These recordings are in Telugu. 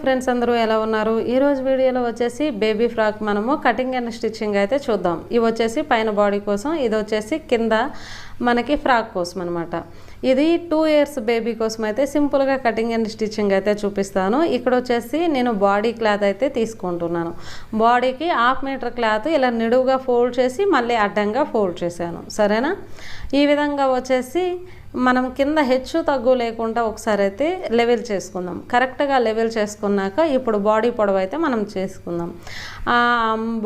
ఫ్రెండ్స్ అందరూ ఎలా ఉన్నారు? ఈరోజు వీడియోలో వచ్చేసి బేబీ ఫ్రాక్ మనము కటింగ్ అండ్ స్టిచ్చింగ్ అయితే చూద్దాం. ఇవి వచ్చేసి పైన బాడీ కోసం ఇది వచ్చేసి కింద మనకి ఫ్రాక్ కోసం అనమాట ఇది టూ ఇయర్స్ బేబీ కోసం అయితే సింపుల్గా కటింగ్ అండ్ స్టిచ్చింగ్ అయితే చూపిస్తాను. ఇక్కడ వచ్చేసి నేను బాడీ క్లాత్ అయితే తీసుకుంటున్నాను. బాడీకి హాఫ్ మీటర్ క్లాత్ ఇలా నిడువుగా ఫోల్డ్ చేసి మళ్ళీ అడ్డంగా ఫోల్డ్ చేశాను. సరేనా? ఈ విధంగా వచ్చేసి మనం కింద హెచ్చు తగ్గు లేకుండా ఒకసారి అయితే లెవెల్ చేసుకుందాం. కరెక్ట్గా లెవెల్ చేసుకున్నాక ఇప్పుడు బాడీ పొడవు అయితే మనం చేసుకుందాం.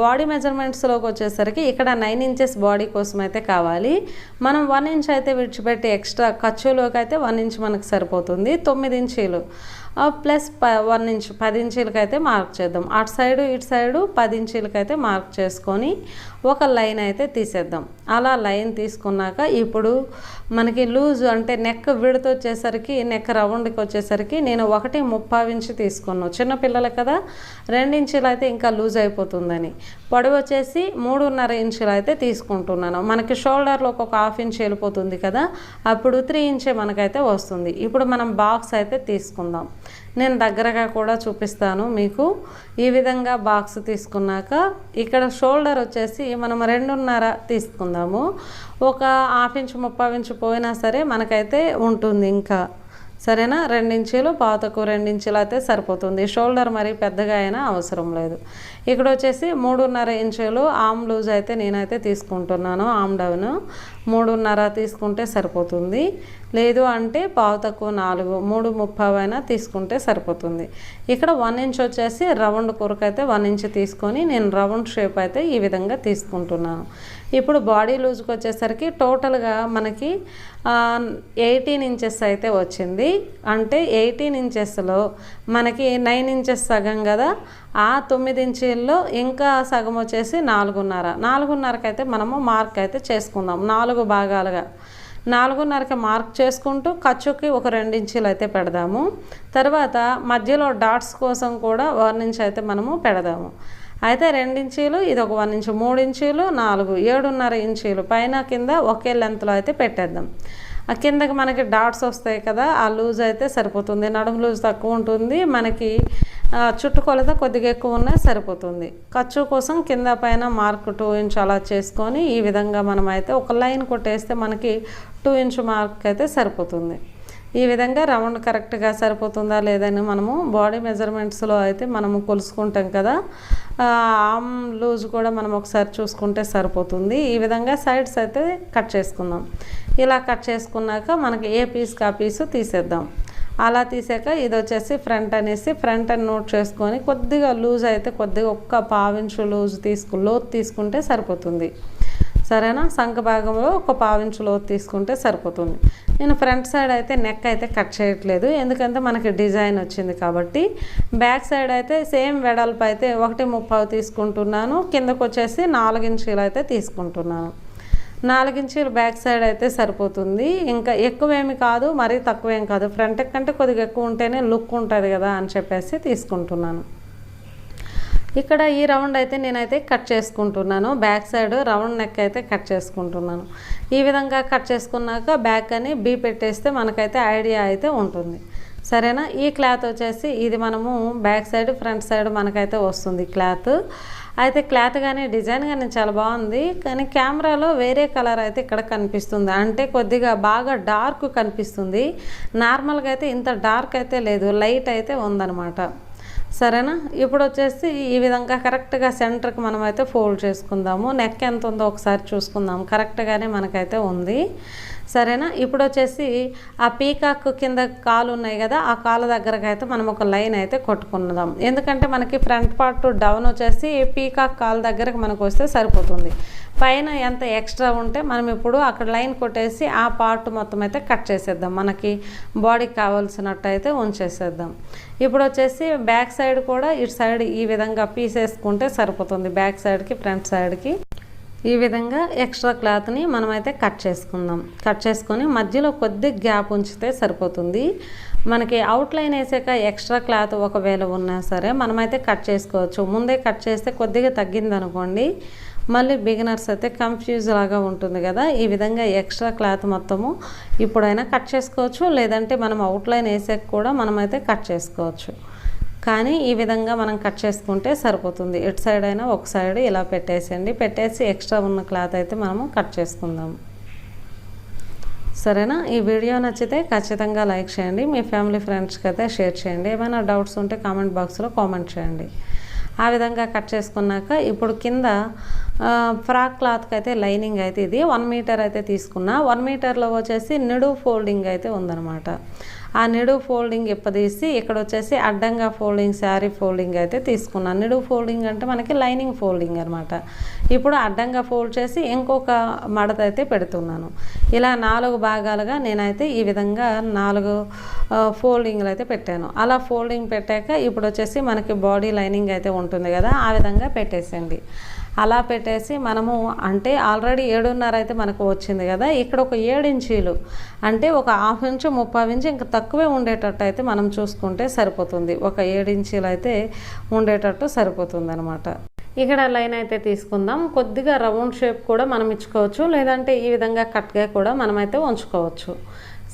బాడీ మెజర్మెంట్స్లోకి వచ్చేసరికి ఇక్కడ నైన్ ఇంచెస్ బాడీ కోసం అయితే కావాలి. మనం వన్ ఇంచ్ అయితే విడిచిపెట్టి ఎక్స్ట్రా ఖర్చులోకి అయితే వన్ ఇంచ్ మనకు సరిపోతుంది. తొమ్మిది ఇంచీలు. ప్లస్ ప వన్ ఇంచ్ పది ఇంచీలకి అయితే మార్క్ చేద్దాం. అటు సైడు ఇటు సైడు పది ఇంచీలకి అయితే మార్క్ చేసుకొని ఒక లైన్ అయితే తీసేద్దాం. అలా లైన్ తీసుకున్నాక ఇప్పుడు మనకి లూజ్ అంటే నెక్ విడత వచ్చేసరికి నెక్ రౌండ్కి వచ్చేసరికి నేను ఒకటి ముప్పావు ఇంచు తీసుకున్నాను. చిన్నపిల్లలు కదా? రెండు ఇంచీలు అయితే ఇంకా లూజ్ అయిపోతుందని. పొడవు వచ్చేసి మూడున్నర ఇంచులు అయితే తీసుకుంటున్నాను. మనకి షోల్డర్లో ఒక హాఫ్ ఇంచ్ వెళ్ళిపోతుంది కదా అప్పుడు త్రీ ఇంచే మనకైతే వస్తుంది. ఇప్పుడు మనం బాక్స్ అయితే తీసుకుందాం. నేను దగ్గరగా కూడా చూపిస్తాను మీకు. ఈ విధంగా బాక్స్ తీసుకున్నాక ఇక్కడ షోల్డర్ వచ్చేసి మనం రెండున్నర తీసుకుందాము. ఒక హాఫ్ ఇంచ్ ముప్పై ఇంచు పోయినా సరే మనకైతే ఉంటుంది ఇంకా. సరేనా? రెండించీలు పాతకు రెండించీలు అయితే సరిపోతుంది. షోల్డర్ మరి పెద్దగా అయినా అవసరం లేదు. ఇక్కడ వచ్చేసి మూడున్నర ఇంచులు ఆమ్ లూజ్ అయితే నేనైతే తీసుకుంటున్నాను ఆమ్ డౌన్. మూడున్నర తీసుకుంటే సరిపోతుంది. లేదు అంటే పావు తక్కువ నాలుగు మూడు ముప్పై అయినా తీసుకుంటే సరిపోతుంది. ఇక్కడ వన్ ఇంచ్ వచ్చేసి రౌండ్ కొరకు అయితే వన్ ఇంచ్ తీసుకొని నేను రౌండ్ షేప్ అయితే ఈ విధంగా తీసుకుంటున్నాను. ఇప్పుడు బాడీ లూజ్కి వచ్చేసరికి టోటల్గా మనకి ఎయిటీన్ ఇంచెస్ అయితే వచ్చింది. అంటే ఎయిటీన్ ఇంచెస్లో మనకి నైన్ ఇంచెస్ సగం కదా ఆ తొమ్మిది ఇంచీల్లో ఇంకా సగం వచ్చేసి నాలుగున్నర. నాలుగున్నరకి అయితే మనము మార్క్ అయితే చేసుకుందాం నాలుగు భాగాలుగా. నాలుగున్నరకి మార్క్ చేసుకుంటూ ఖర్చుకి ఒక రెండు ఇంచీలు అయితే పెడదాము. తర్వాత మధ్యలో డాట్స్ కోసం కూడా వన్ ఇంచ్ అయితే మనము పెడదాము. అయితే రెండించీలు ఇది ఒక వన్ ఇంచు మూడు ఇంచీలు నాలుగు ఏడున్నర ఇంచీలు. పైన కింద ఒకే లెంత్లో అయితే పెట్టేద్దాం. ఆ కిందకి మనకి డాట్స్ వస్తాయి కదా ఆ లూజ్ అయితే సరిపోతుంది. నడుము లూజ్ తక్కువ ఉంటుంది. మనకి చుట్టుకొలత కొద్దిగా ఎక్కువ ఉన్నా సరిపోతుంది. ఖర్చు కోసం కింద పైన మార్క్ టూ ఇంచ్ అలా చేసుకొని ఈ విధంగా మనం అయితే ఒక లైన్ కొట్టేస్తే మనకి టూ ఇంచ్ మార్క్ అయితే సరిపోతుంది. ఈ విధంగా రౌండ్ కరెక్ట్గా సరిపోతుందా లేదని మనము బాడీ మెజర్మెంట్స్లో అయితే మనము కొలుసుకుంటాం కదా. ఆమ్ లూజ్ కూడా మనం ఒకసారి చూసుకుంటే సరిపోతుంది. ఈ విధంగా సైడ్స్ అయితే కట్ చేసుకుందాం. ఇలా కట్ చేసుకున్నాక మనకి ఏ పీస్కి ఆ పీసు తీసేద్దాం. అలా తీసాక ఇది వచ్చేసి ఫ్రంట్ అనేసి ఫ్రంట్ అని నోట్ చేసుకొని కొద్దిగా లూజ్ అయితే కొద్దిగా ఒక్క పావించు లూజ్ తీసుకు లోతు తీసుకుంటే సరిపోతుంది. సరేనా? సంఖ భాగంలో ఒక పావించు లోతు తీసుకుంటే సరిపోతుంది. నేను ఫ్రంట్ సైడ్ అయితే నెక్ అయితే కట్ చేయట్లేదు. ఎందుకంటే మనకి డిజైన్ వచ్చింది కాబట్టి. బ్యాక్ సైడ్ అయితే సేమ్ వెడల్పు అయితే ఒకటి ముప్పావు తీసుకుంటున్నాను. కిందకు వచ్చేసి నాలుగించీలు అయితే తీసుకుంటున్నాను. నాలుగించీలు బ్యాక్ సైడ్ అయితే సరిపోతుంది. ఇంకా ఎక్కువేమి కాదు మరీ తక్కువేం కాదు. ఫ్రంట్ కంటే కొద్దిగా ఎక్కువ ఉంటేనే లుక్ ఉంటుంది కదా అని చెప్పేసి తీసుకుంటున్నాను. ఇక్కడ ఈ రౌండ్ అయితే నేనైతే కట్ చేసుకుంటున్నాను. బ్యాక్ సైడ్ రౌండ్ నెక్ అయితే కట్ చేసుకుంటున్నాను. ఈ విధంగా కట్ చేసుకున్నాక బ్యాక్ అని బీ పెట్టేస్తే మనకైతే ఐడియా అయితే ఉంటుంది. సరేనా? ఈ క్లాత్ వచ్చేసి ఇది మనము బ్యాక్ సైడ్ ఫ్రంట్ సైడ్ మనకైతే వస్తుంది క్లాత్. అయితే క్లాత్ కానీ డిజైన్ కానీ చాలా బాగుంది. కానీ కెమెరాలో వేరే కలర్ అయితే ఇక్కడ కనిపిస్తుంది. అంటే కొద్దిగా బాగా డార్క్ కనిపిస్తుంది. నార్మల్గా అయితే ఇంత డార్క్ అయితే లేదు. లైట్ అయితే ఉందన్నమాట. సరేనా? ఇప్పుడు వచ్చేసి ఈ విధంగా కరెక్ట్గా సెంటర్కి మనమైతే ఫోల్డ్ చేసుకుందాము. నెక్ ఎంత ఉందో ఒకసారి చూసుకుందాం. కరెక్ట్గానే మనకైతే ఉంది. సరేనా? ఇప్పుడు వచ్చేసి ఆ పీకాక్ కింద కాలు ఉన్నాయి కదా ఆ కాలు దగ్గరకు అయితే మనం ఒక లైన్ అయితే కొట్టుకుందాం. ఎందుకంటే మనకి ఫ్రంట్ పార్ట్ డౌన్ వచ్చేసి పీకాక్ కాలు దగ్గరకు మనకు వస్తే సరిపోతుంది. పైన ఎంత ఎక్స్ట్రా ఉంటే మనం ఇప్పుడు అక్కడ లైన్ కొట్టేసి ఆ పార్ట్ మొత్తం అయితే కట్ చేసేద్దాం. మనకి బాడీకి కావాల్సినట్టు అయితే ఉంచేసేద్దాం. ఇప్పుడు వచ్చేసి బ్యాక్ సైడ్ కూడా ఇటు సైడ్ ఈ విధంగా పీసేసుకుంటే సరిపోతుంది. బ్యాక్ సైడ్కి ఫ్రంట్ సైడ్కి ఈ విధంగా ఎక్స్ట్రా క్లాత్ని మనమైతే కట్ చేసుకుందాం. కట్ చేసుకొని మధ్యలో కొద్ది గ్యాప్ ఉంచితే సరిపోతుంది. మనకి అవుట్లైన్ వేసాక ఎక్స్ట్రా క్లాత్ ఒకవేళ ఉన్నా సరే మనమైతే కట్ చేసుకోవచ్చు. ముందే కట్ చేస్తే కొద్దిగా తగ్గింది అనుకోండి మళ్ళీ బిగినర్స్ అయితే కన్ఫ్యూజ్ లాగా ఉంటుంది కదా. ఈ విధంగా ఎక్స్ట్రా క్లాత్ మొత్తము ఇప్పుడైనా కట్ చేసుకోవచ్చు. లేదంటే మనం అవుట్లైన్ వేసాక కూడా మనమైతే కట్ చేసుకోవచ్చు. కానీ ఈ విధంగా మనం కట్ చేసుకుంటే సరిపోతుంది. ఎటు సైడ్ అయినా ఒక సైడ్ ఇలా పెట్టేసేయండి. పెట్టేసి ఎక్స్ట్రా ఉన్న క్లాత్ అయితే మనము కట్ చేసుకుందాం. సరేనా? ఈ వీడియో నచ్చితే ఖచ్చితంగా లైక్ చేయండి. మీ ఫ్యామిలీ ఫ్రెండ్స్కి అయితే షేర్ చేయండి. ఏమైనా డౌట్స్ ఉంటే కామెంట్ బాక్స్లో కామెంట్ చేయండి. ఆ విధంగా కట్ చేసుకున్నాక ఇప్పుడు కింద ఫ్రాక్ క్లాత్కి అయితే లైనింగ్ అయితే ఇది. వన్ మీటర్ అయితే తీసుకున్నా. వన్ మీటర్లో వచ్చేసి నిడు ఫోల్డింగ్ అయితే ఉందన్నమాట. ఆ నిడు ఫోల్డింగ్ ఇప్పదీసి ఇక్కడ వచ్చేసి అడ్డంగా ఫోల్డింగ్ శారీ ఫోల్డింగ్ అయితే తీసుకున్నాను నిడు ఫోల్డింగ్ అంటే మనకి లైనింగ్ ఫోల్డింగ్ అనమాట ఇప్పుడు అడ్డంగా ఫోల్డ్ చేసి ఇంకొక మడత అయితే పెడుతున్నాను. ఇలా నాలుగు భాగాలుగా నేనైతే ఈ విధంగా నాలుగు ఫోల్డింగ్లు అయితే పెట్టాను. అలా ఫోల్డింగ్ పెట్టాక ఇప్పుడు వచ్చేసి మనకి బాడీ లైనింగ్ అయితే ఉంటుంది కదా ఆ విధంగా పెట్టేసండి అలా పెట్టేసి మనము అంటే ఆల్రెడీ ఏడున్నర అయితే మనకు వచ్చింది కదా ఇక్కడ ఒక ఏడించీలు ఇంచీలు. అంటే ఒక హాఫ్ ఇంచు ముప్పై ఇంచు ఇంకా తక్కువే ఉండేటట్టు అయితే మనం చూసుకుంటే సరిపోతుంది. ఒక ఏడు ఇంచీలు అయితే ఉండేటట్టు సరిపోతుంది అనమాట ఇక్కడ లైన్ అయితే తీసుకుందాం. కొద్దిగా రౌండ్ షేప్ కూడా మనం ఇచ్చుకోవచ్చు. లేదంటే ఈ విధంగా కట్గా కూడా మనమైతే ఉంచుకోవచ్చు.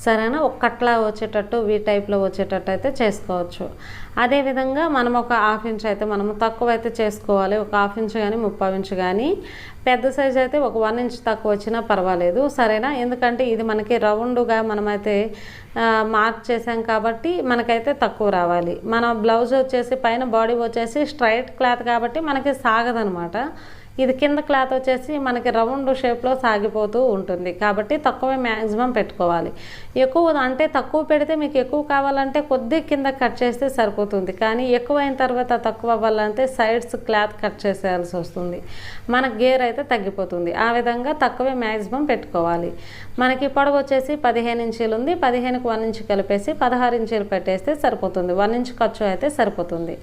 సరేనా ఒక్కట్లా వచ్చేటట్టు వీ టైప్లో వచ్చేటట్టు అయితే చేసుకోవచ్చు. అదేవిధంగా మనం ఒక హాఫ్ ఇంచ్ అయితే మనం తక్కువ అయితే చేసుకోవాలి. ఒక హాఫ్ ఇంచ్ కానీ ముప్పై ఇంచ్ కానీ పెద్ద సైజ్ అయితే ఒక వన్ ఇంచ్ తక్కువ వచ్చినా పర్వాలేదు. సరేనా? ఎందుకంటే ఇది మనకి రౌండ్గా మనమైతే మార్క్ చేసాం కాబట్టి మనకైతే తక్కువ రావాలి. మన బ్లౌజ్ వచ్చేసి పైన బాడీ వచ్చేసి స్ట్రైట్ క్లాత్ కాబట్టి మనకి సాగదనమాట. ఇది కింద క్లాత్ వచ్చేసి మనకి రౌండ్ షేప్లో సాగిపోతూ ఉంటుంది. కాబట్టి తక్కువే మ్యాక్సిమం పెట్టుకోవాలి. ఎక్కువ అంటే తక్కువ పెడితే మీకు ఎక్కువ కావాలంటే కొద్ది కింద కట్ చేస్తే సరిపోతుంది. కానీ ఎక్కువ అయిన తర్వాత తక్కువ అవ్వాలంటే సైడ్స్ క్లాత్ కట్ చేసేయాల్సి వస్తుంది. మన గేర్ అయితే తగ్గిపోతుంది. ఆ విధంగా తక్కువే మ్యాక్సిమం పెట్టుకోవాలి. మనకి పొడవు వచ్చేసి పదిహేను ఇంచీలు ఉంది. పదిహేనుకి వన్ ఇంచ్ కలిపేసి పదహారు ఇంచీలు పెట్టేస్తే సరిపోతుంది. వన్ ఇంచ్ ఖర్చు అయితే సరిపోతుంది.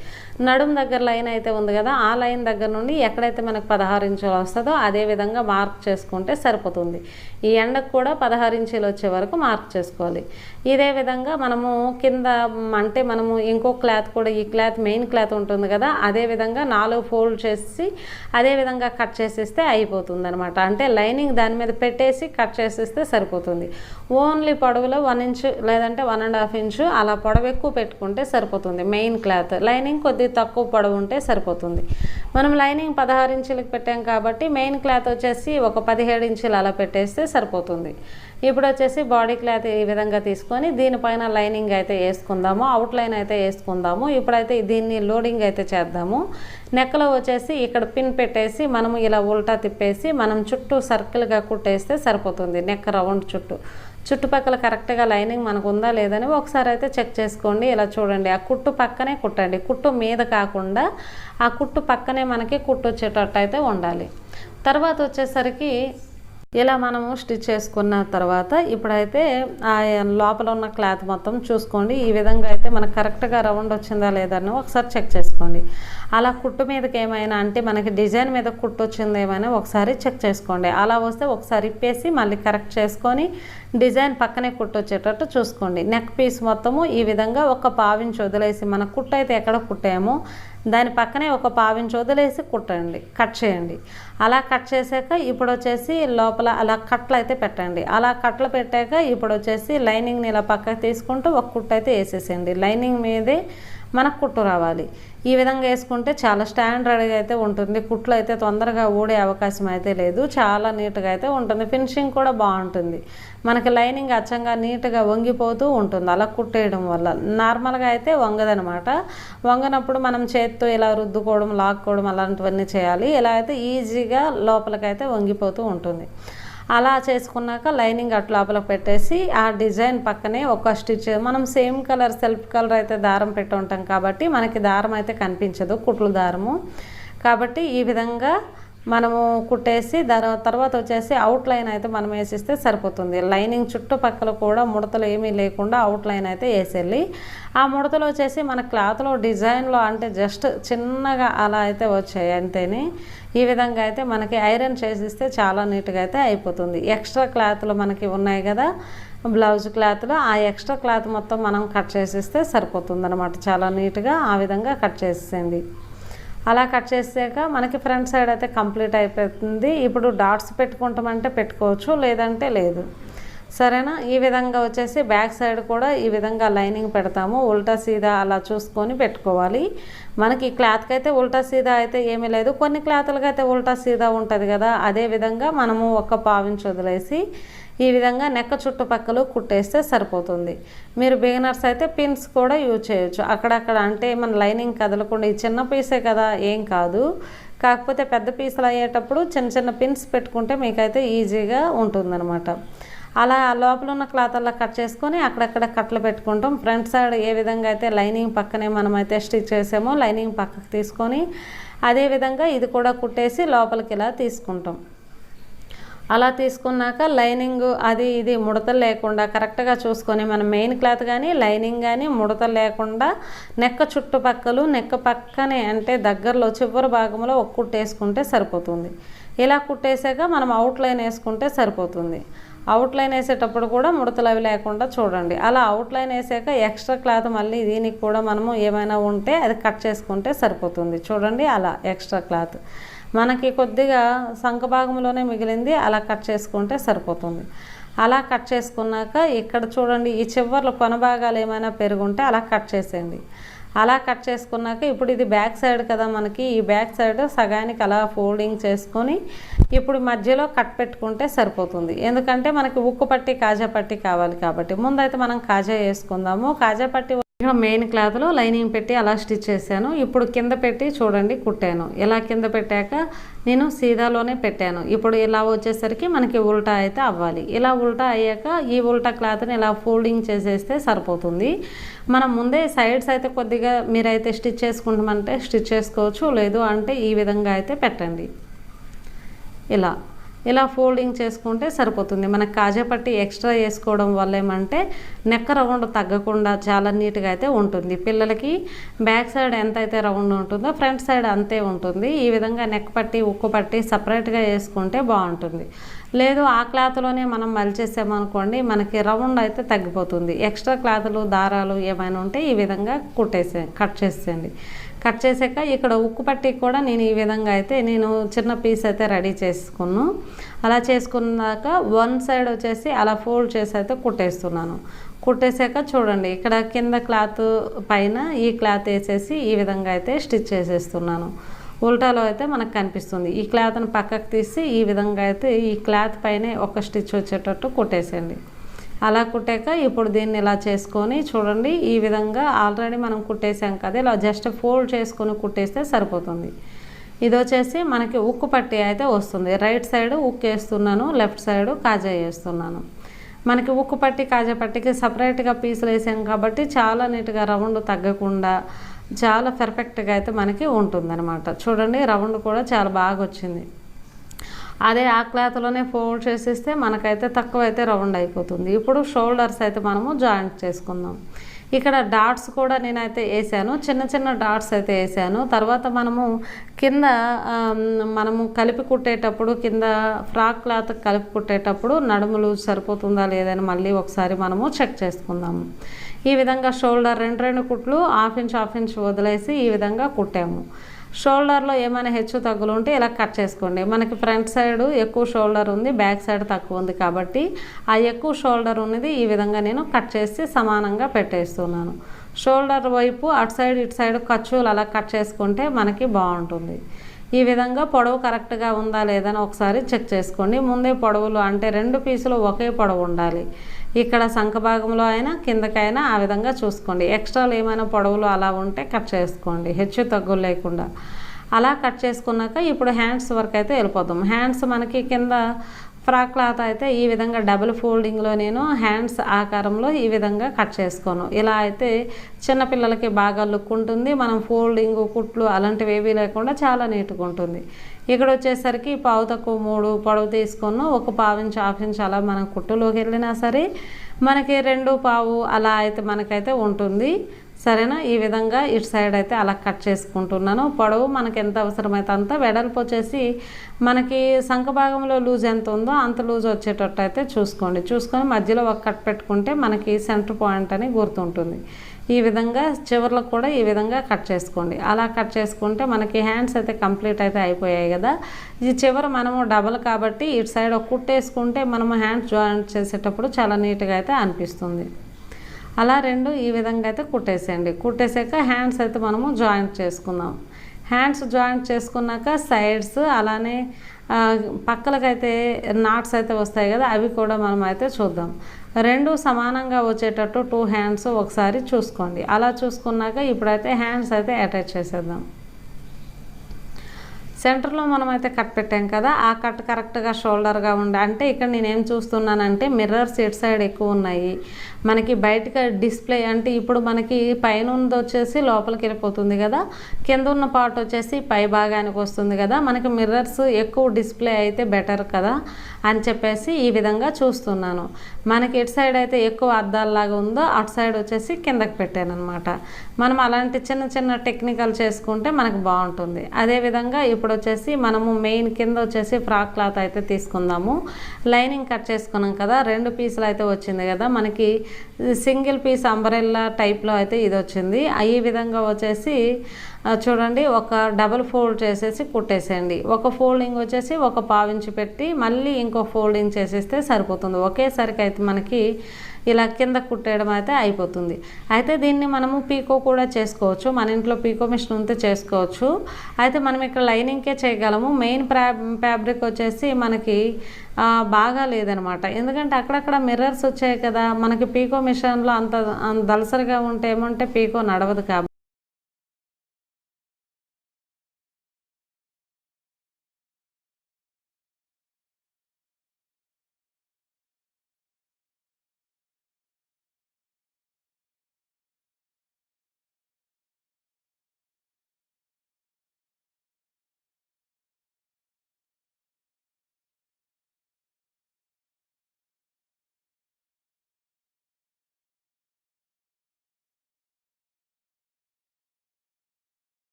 నడుం దగ్గర లైన్ అయితే ఉంది కదా ఆ లైన్ దగ్గర నుండి ఎక్కడైతే మనకు పదహారు ఇంచులు వస్తుందో అదే విధంగా మార్క్ చేసుకుంటే సరిపోతుంది. ఈ ఎండకు కూడా పదహారు ఇంచులు వచ్చే వరకు మార్క్ చేసుకోవాలి. ఇదే విధంగా మనము కింద అంటే మనము ఇంకో క్లాత్ కూడా ఈ క్లాత్ మెయిన్ క్లాత్ ఉంటుంది కదా అదే విధంగా నాలుగు ఫోల్డ్ చేసి అదే విధంగా కట్ చేసేస్తే అయిపోతుంది అనమాట అంటే లైనింగ్ దాని మీద పెట్టేసి కట్ చేసేస్తే సరిపోతుంది. ఓన్లీ పొడవులో వన్ ఇంచు లేదంటే వన్ అండ్ హాఫ్ ఇంచు అలా పొడవు ఎక్కువ పెట్టుకుంటే సరిపోతుంది మెయిన్ క్లాత్. లైనింగ్ కొద్దిగా తక్కువ పొడవు ఉంటే సరిపోతుంది. మనం లైనింగ్ పదహారు ఇంచులకు పెట్టాం కాబట్టి మెయిన్ క్లాత్ వచ్చేసి ఒక పదిహేడు ఇంచులు అలా పెట్టేస్తే సరిపోతుంది. ఇప్పుడు వచ్చేసి బాడీ క్లాత్ ఈ విధంగా తీసుకొని దీనిపైన లైనింగ్ అయితే వేసుకుందాము అవుట్ లైన్ అయితే వేసుకుందాము. ఇప్పుడైతే దీన్ని లోడింగ్ అయితే చేద్దాము. నెక్కలో వచ్చేసి ఇక్కడ పిన్ పెట్టేసి మనము ఇలా ఉల్టా తిప్పేసి మనం చుట్టూ సర్కిల్గా కుట్టేస్తే సరిపోతుంది. నెక్ రౌండ్ చుట్టూ. చుట్టుపక్కల కరెక్ట్గా లైనింగ్ మనకు ఉందా లేదని ఒకసారి అయితే చెక్ చేసుకోండి. ఇలా చూడండి. ఆ కుట్టు పక్కనే కుట్టండి. కుట్టు మీద కాకుండా ఆ కుట్టు పక్కనే మనకి కుట్టు వచ్చేటట్టు అయితే ఉండాలి. తర్వాత వచ్చేసరికి ఇలా మనము స్టిచ్ చేసుకున్న తర్వాత ఇప్పుడైతే ఆ లోపల ఉన్న క్లాత్ మొత్తం చూసుకోండి. ఈ విధంగా అయితే మనకు కరెక్ట్గా రౌండ్ వచ్చిందా లేదా అని ఒకసారి చెక్ చేసుకోండి. అలా కుట్టు మీదకి ఏమైనా అంటే మనకి డిజైన్ మీద కుట్టు వచ్చిందేమైనా ఒకసారి చెక్ చేసుకోండి. అలా వస్తే ఒకసారి ఇప్పేసి మళ్ళీ కరెక్ట్ చేసుకొని డిజైన్ పక్కనే కుట్టు వచ్చేటట్టు చూసుకోండి. నెక్ పీస్ మొత్తము ఈ విధంగా ఒక పావించి వదిలేసి మన కుట్టు అయితే ఎక్కడ కుట్టామో దాని పక్కనే ఒక పావించి వదిలేసి కుట్టండి కట్ చేయండి. అలా కట్ చేసాక ఇప్పుడు వచ్చేసి లోపల అలా కట్లు అయితే పెట్టండి. అలా కట్లు పెట్టాక ఇప్పుడు వచ్చేసి లైనింగ్ని ఇలా పక్కకు తీసుకుంటూ ఒక కుట్టు అయితే వేసేసేయండి. లైనింగ్ మీదే మనకు కుట్టు రావాలి. ఈ విధంగా వేసుకుంటే చాలా స్టాండర్డ్గా అయితే ఉంటుంది. కుట్లు అయితే తొందరగా ఊడే అవకాశం అయితే లేదు. చాలా నీట్గా అయితే ఉంటుంది. ఫినిషింగ్ కూడా బాగుంటుంది. మనకి లైనింగ్ అచ్చంగా నీట్గా వంగిపోతూ ఉంటుంది. అలా కుట్టేయడం వల్ల నార్మల్గా అయితే వంగదనమాట వంగనప్పుడు మనం చేత్తో ఇలా రుద్దుకోవడం లాక్కోవడం అలాంటివన్నీ చేయాలి. ఇలా అయితే ఈజీగా లోపలికైతే వంగిపోతూ ఉంటుంది. అలా చేసుకున్నాక లైనింగ్ అటు లోపల పెట్టేసి ఆ డిజైన్ పక్కనే ఒక స్టిచ్ మనం సేమ్ కలర్ సెల్ఫ్ కలర్ అయితే దారం పెట్టి ఉంటాం కాబట్టి మనకి దారం అయితే కనిపించదు కుట్లు దారము. కాబట్టి ఈ విధంగా మనము కుట్టేసి దాని తర్వాత వచ్చేసి అవుట్ లైన్ అయితే మనం వేసిస్తే సరిపోతుంది. లైనింగ్ చుట్టుపక్కల కూడా ముడతలు ఏమీ లేకుండా అవుట్ లైన్ అయితే వేసేయాలి. ఆ ముడతలు వచ్చేసి మన క్లాత్లో డిజైన్లో అంటే జస్ట్ చిన్నగా అలా అయితే వచ్చాయి అంతేని. ఈ విధంగా అయితే మనకి ఐరన్ చేసిస్తే చాలా నీట్గా అయితే అయిపోతుంది. ఎక్స్ట్రా క్లాత్లు మనకి ఉన్నాయి కదా బ్లౌజ్ క్లాత్లో ఆ ఎక్స్ట్రా క్లాత్ మొత్తం మనం కట్ చేసిస్తే సరిపోతుంది అనమాట చాలా నీట్గా ఆ విధంగా కట్ చేసేయండి. అలా కట్ చేసాక మనకి ఫ్రంట్ సైడ్ అయితే కంప్లీట్ అయిపోతుంది. ఇప్పుడు డాట్స్ పెట్టుకుంటామంటే పెట్టుకోవచ్చు లేదంటే లేదు. సరేనా? ఈ విధంగా వచ్చేసి బ్యాక్ సైడ్ కూడా ఈ విధంగా లైనింగ్ పెడతాము. ఉల్టా సీదా అలా చూసుకొని పెట్టుకోవాలి. మనకి క్లాత్కి అయితే ఉల్టా సీదా అయితే ఏమీ లేదు. కొన్ని క్లాత్లకి అయితే ఉల్టా సీదా ఉంటుంది కదా అదే విధంగా మనము ఒక పావించి వదిలేసి ఈ విధంగా నెక్క చుట్టుపక్కల కుట్టేస్తే సరిపోతుంది. మీరు బిగినర్స్ అయితే పిన్స్ కూడా యూజ్ చేయొచ్చు. అక్కడక్కడ అంటే మన లైనింగ్ కదలకుండా ఈ చిన్న పీసే కదా ఏం కాదు. కాకపోతే పెద్ద పీసులు అయ్యేటప్పుడు చిన్న చిన్న పిన్స్ పెట్టుకుంటే మీకైతే ఈజీగా ఉంటుందన్నమాట. అలా లోపల ఉన్న క్లాత్ అలా కట్ చేసుకొని అక్కడక్కడ కట్లు పెట్టుకుంటాం. ఫ్రంట్ సైడ్ ఏ విధంగా అయితే లైనింగ్ పక్కనే మనమైతే స్టిచ్ చేసామో లైనింగ్ పక్కకు తీసుకొని అదేవిధంగా ఇది కూడా కుట్టేసి లోపలికి ఇలా తీసుకుంటాం. అలా తీసుకున్నాక లైనింగ్ అది ఇది ముడతలు లేకుండా కరెక్ట్గా చూసుకొని మన మెయిన్ క్లాత్ కానీ లైనింగ్ కానీ ముడతలు లేకుండా నెక్క చుట్టుపక్కలు నెక్క పక్కనే అంటే దగ్గరలో చివరి భాగంలో ఒక కుట్టేసుకుంటే సరిపోతుంది. ఇలా కుట్టేసాక మనం అవుట్ లైన్ వేసుకుంటే సరిపోతుంది. అవుట్లైన్ వేసేటప్పుడు కూడా ముడతలు అవి లేకుండా చూడండి. అలా అవుట్లైన్ వేసాక ఎక్స్ట్రా క్లాత్ మళ్ళీ దీనికి కూడా మనము ఏమైనా ఉంటే అది కట్ చేసుకుంటే సరిపోతుంది. చూడండి అలా ఎక్స్ట్రా క్లాత్ మనకి కొద్దిగా సంఖ భాగంలోనే మిగిలింది అలా కట్ చేసుకుంటే సరిపోతుంది. అలా కట్ చేసుకున్నాక ఇక్కడ చూడండి ఈ చివర్లో కొన భాగాలు ఏమైనా పెరుగుంటే అలా కట్ చేసేయండి. అలా కట్ చేసుకున్నాక ఇప్పుడు ఇది బ్యాక్ సైడ్ కదా మనకి ఈ బ్యాక్ సైడ్ సగానికి అలా ఫోల్డింగ్ చేసుకొని ఇప్పుడు మధ్యలో కట్ పెట్టుకుంటే సరిపోతుంది. ఎందుకంటే మనకి ఉక్కు పట్టి కాజా పట్టి కావాలి కాబట్టి. ముందైతే మనం కాజా వేసుకుందాము. కాజా పట్టి ఇక్కడ మెయిన్ క్లాత్లో లైనింగ్ పెట్టి అలా స్టిచ్ చేశాను. ఇప్పుడు కింద పెట్టి చూడండి కుట్టాను. ఇలా కింద పెట్టాక నేను సీదాలోనే పెట్టాను. ఇప్పుడు ఇలా వచ్చేసరికి మనకి ఉల్టా అయితే అవ్వాలి. ఇలా ఉల్టా అయ్యాక ఈ ఉల్టా క్లాత్ని ఇలా ఫోల్డింగ్ చేసేస్తే సరిపోతుంది. మనం ముందే సైడ్స్ అయితే కొద్దిగా మీరైతే స్టిచ్ చేసుకుంటామంటే స్టిచ్ చేసుకోవచ్చు. లేదు అంటే ఈ విధంగా అయితే పెట్టండి. ఇలా. ఇలా ఫోల్డింగ్ చేసుకుంటే సరిపోతుంది. మనకు కాజాపట్టి ఎక్స్ట్రా వేసుకోవడం వల్ల ఏమంటే నెక్క రౌండ్ తగ్గకుండా చాలా నీట్గా అయితే ఉంటుంది. పిల్లలకి బ్యాక్ సైడ్ ఎంత అయితే రౌండ్ ఉంటుందో ఫ్రంట్ సైడ్ అంతే ఉంటుంది. ఈ విధంగా నెక్ పట్టి ఉక్కు పట్టి సపరేట్గా వేసుకుంటే బాగుంటుంది. లేదు ఆ క్లాత్లోనే మనం మలిచేసామనుకోండి మనకి రౌండ్ అయితే తగ్గిపోతుంది. ఎక్స్ట్రా క్లాతులు దారాలు ఏమైనా ఉంటే ఈ విధంగా కుట్టేసే కట్ చేసేయండి. కట్ చేసాక ఇక్కడ ఉక్కు పట్టి కూడా నేను ఈ విధంగా అయితే నేను చిన్న పీస్ అయితే రెడీ చేసుకున్నాను. అలా చేసుకున్నాక వన్ సైడ్ వచ్చేసి అలా ఫోల్డ్ చేసి అయితే కుట్టేస్తున్నాను. కుట్టేసాక చూడండి ఇక్కడ కింద క్లాత్ పైన ఈ క్లాత్ వేసేసి ఈ విధంగా అయితే స్టిచ్ చేసేస్తున్నాను. ఉల్టాలో అయితే మనకు కనిపిస్తుంది. ఈ క్లాత్ని పక్కకు తీసి ఈ విధంగా అయితే ఈ క్లాత్ పైన ఒక స్టిచ్ వచ్చేటట్టు కుట్టేసేయండి. అలా కుట్టాక ఇప్పుడు దీన్ని ఇలా చేసుకొని చూడండి ఈ విధంగా ఆల్రెడీ మనం కుట్టేసాం కదా ఇలా జస్ట్ ఫోల్డ్ చేసుకొని కుట్టేస్తే సరిపోతుంది. ఇది వచ్చేసి మనకి ఉక్కు పట్టి అయితే వస్తుంది. రైట్ సైడ్ ఉక్కు వేస్తున్నాను లెఫ్ట్ సైడ్ కాజా వేస్తున్నాను. మనకి ఉక్కు పట్టి కాజా పట్టికి సపరేట్గా పీసులు వేసాం కాబట్టి చాలా నీట్గా రౌండ్ తగ్గకుండా చాలా పర్ఫెక్ట్గా అయితే మనకి ఉంటుందన్నమాట. చూడండి రౌండ్ కూడా చాలా బాగా వచ్చింది. అదే ఆ క్లాత్లోనే ఫోల్డ్ చేసేస్తే మనకైతే తక్కువ అయితే రౌండ్ అయిపోతుంది. ఇప్పుడు షోల్డర్స్ అయితే మనము జాయింట్ చేసుకుందాం. ఇక్కడ డాట్స్ కూడా నేనైతే వేసాను చిన్న చిన్న డాట్స్ అయితే వేసాను తర్వాత మనము కింద మనము కలిపి కుట్టేటప్పుడు కింద ఫ్రాక్ క్లాత్ కలిపి కుట్టేటప్పుడు నడుములు సరిపోతుందా లేదని మళ్ళీ ఒకసారి మనము చెక్ చేసుకుందాము ఈ విధంగా షోల్డర్ రెండు రెండు కుట్లు హాఫ్ ఇంచ్ హాఫ్ ఇంచ్ వదిలేసి ఈ విధంగా కుట్టాము. షోల్డర్లో ఏమైనా హెచ్చు తగ్గులు ఉంటే ఇలా కట్ చేసుకోండి. మనకి ఫ్రంట్ సైడ్ ఎక్కువ షోల్డర్ ఉంది బ్యాక్ సైడ్ తక్కువ ఉంది కాబట్టి ఆ ఎక్కువ షోల్డర్ ఉన్నది ఈ విధంగా నేను కట్ చేసి సమానంగా పెట్టేస్తున్నాను. షోల్డర్ వైపు అటు సైడ్ ఇటు సైడ్ ఖర్చులు అలా కట్ చేసుకుంటే మనకి బాగుంటుంది. ఈ విధంగా పొడవు కరెక్ట్గా ఉందా లేదని ఒకసారి చెక్ చేసుకోండి. ముందే పొడవులు అంటే రెండు పీసులు ఒకే పొడవు ఉండాలి. ఇక్కడ సంఖ భాగంలో అయినా కిందకైనా ఆ విధంగా చూసుకోండి. ఎక్స్ట్రాలు ఏమైనా పొడవులు అలా ఉంటే కట్ చేసుకోండి. హెచ్చు తగ్గులు లేకుండా. అలా కట్ చేసుకున్నాక ఇప్పుడు హ్యాండ్స్ వరకు అయితే వెళ్ళిపోతాం. హ్యాండ్స్ మనకి కింద ఫ్రాక్ క్లాత్ అయితే ఈ విధంగా డబుల్ ఫోల్డింగ్లో నేను హ్యాండ్స్ ఆకారంలో ఈ విధంగా కట్ చేసుకోను. ఇలా అయితే చిన్నపిల్లలకి బాగా లుక్ ఉంటుంది. మనం ఫోల్డింగ్ కుట్లు అలాంటివి ఏవీ లేకుండా చాలా నీట్గా ఉంటుంది. ఇక్కడ వచ్చేసరికి పావు తక్కువ మూడు పొడవు తీసుకున్న ఒక పావు ఇంచు హాఫ్ ఇంచ్ అలా మనం కుట్టులోకి వెళ్ళినా సరే మనకి రెండు పావు అలా అయితే మనకైతే ఉంటుంది. సరేనా? ఈ విధంగా ఇటు సైడ్ అయితే అలా కట్ చేసుకుంటున్నాను. పొడవు మనకి ఎంత అవసరమైతే అంత వెడల్పు వచ్చేసి మనకి సంఖ భాగంలో లూజ్ ఎంత ఉందో అంత లూజ్ వచ్చేటట్టు అయితే చూసుకోండి. చూసుకొని మధ్యలో ఒక కట్ పెట్టుకుంటే మనకి సెంటర్ పాయింట్ అని గుర్తుంటుంది. ఈ విధంగా చివర్లకు కూడా ఈ విధంగా కట్ చేసుకోండి. అలా కట్ చేసుకుంటే మనకి హ్యాండ్స్ అయితే కంప్లీట్ అయితే అయిపోయాయి కదా. ఈ చివర మనము డబల్ కాబట్టి ఇటు సైడ్ ఒక కుట్టేసుకుంటే మనము హ్యాండ్స్ జాయింట్ చేసేటప్పుడు చాలా నీట్గా అయితే అనిపిస్తుంది. అలా రెండు ఈ విధంగా అయితే కుట్టేసేయండి. కుట్టేసాక హ్యాండ్స్ అయితే మనము జాయింట్ చేసుకుందాం. హ్యాండ్స్ జాయింట్ చేసుకున్నాక సైడ్స్ అలానే పక్కలకైతే నాట్స్ అయితే వస్తాయి కదా అవి కూడా మనం అయితే చూద్దాం. రెండు సమానంగా వచ్చేటట్టు టూ హ్యాండ్స్ ఒకసారి చూసుకోండి. అలా చూసుకున్నాక ఇప్పుడైతే హ్యాండ్స్ అయితే అటాచ్ చేసేద్దాం. సెంటర్లో మనం అయితే కట్ పెట్టాం కదా ఆ కట్ కరెక్ట్గా షోల్డర్గా ఉండే అంటే ఇక్కడ నేనేం చూస్తున్నానంటే మిర్రర్స్ ఇటు సైడ్ ఎక్కువ ఉన్నాయి. మనకి బయటకు డిస్ప్లే అంటే ఇప్పుడు మనకి పైన ఉంది వచ్చేసి లోపలికి వెళ్ళిపోతుంది కదా. కింద ఉన్న పార్ట్ వచ్చేసి పై భాగానికి వస్తుంది కదా. మనకి మిర్రర్స్ ఎక్కువ డిస్ప్లే అయితే బెటర్ కదా అని చెప్పేసి ఈ విధంగా చూస్తున్నాను. మనకి ఇటు సైడ్ అయితే ఎక్కువ అద్దాలలాగా ఉందో అటు సైడ్ వచ్చేసి కిందకి పెట్టాను అనమాట మనం అలాంటి చిన్న చిన్న టెక్నికల్ చేసుకుంటే మనకు బాగుంటుంది. అదేవిధంగా ఇప్పుడు వచ్చేసి మనము మెయిన్ కింద వచ్చేసి ఫ్రాక్ క్లాత్ అయితే తీసుకుందాము. లైనింగ్ కట్ చేసుకున్నాం కదా. రెండు పీసులు అయితే వచ్చింది కదా. మనకి సింగిల్ పీస్ అంబరెల్లా టైప్లో అయితే ఇది వచ్చింది. ఈ విధంగా వచ్చేసి చూడండి ఒక డబుల్ ఫోల్డ్ చేసేసి కుట్టేసేయండి. ఒక ఫోల్డింగ్ వచ్చేసి ఒక పావించి పెట్టి మళ్ళీ ఇంకో ఫోల్డింగ్ చేసేస్తే సరిపోతుంది. ఒకేసరికి అయితే మనకి ఇలా కింద కుట్టేయడం అయితే అయిపోతుంది. అయితే దీన్ని మనము పీకో కూడా చేసుకోవచ్చు. మన ఇంట్లో పీకో మిషన్ ఉంటే చేసుకోవచ్చు. అయితే మనం ఇక్కడ లైనింగ్కే చేయగలము. మెయిన్ ఫ్యాబ్రిక్ వచ్చేసి మనకి బాగా లేదనమాట. ఎందుకంటే అక్కడక్కడ మిర్రర్స్ వచ్చాయి కదా. మనకి పీకో మిషన్లో అంత అంత దలసరిగా ఉంటే ఏమంటే పీకో నడవదు కాబట్టి